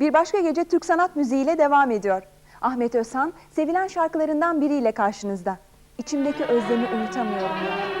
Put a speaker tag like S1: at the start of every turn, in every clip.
S1: Bir başka gece Türk sanat müziğiyle devam ediyor. Ahmet Özhan sevilen şarkılarından biriyle karşınızda. İçimdeki özlemi unutamıyorum ya.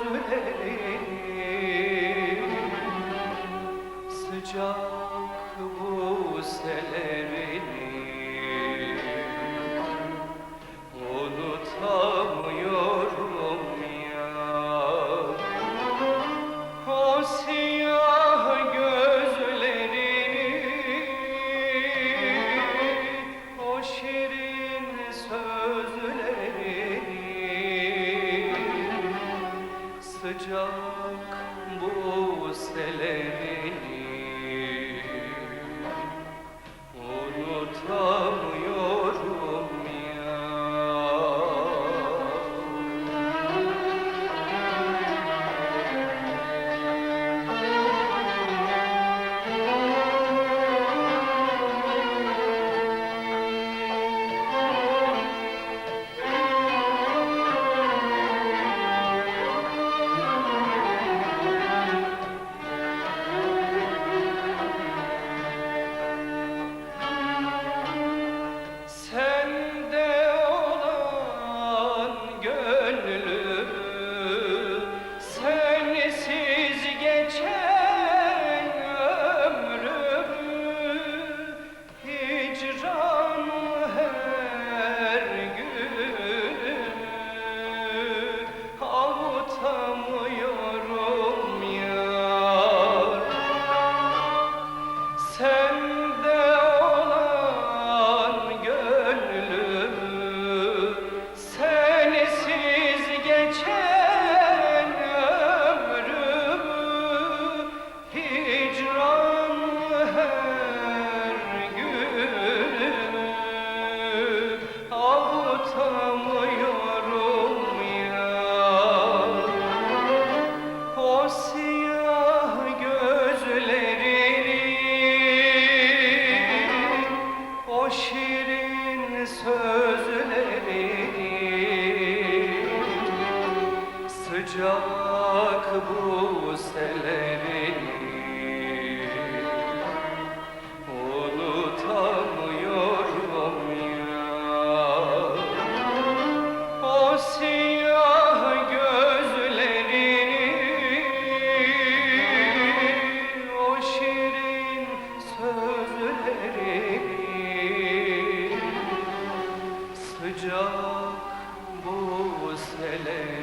S2: sözlerini Sıcak bu selerini Sıcak bu selerini Sıcak bu selerini Unutamıyorum ya. O siyah gözlerini O şirin sözlerini Sıcak bu selerini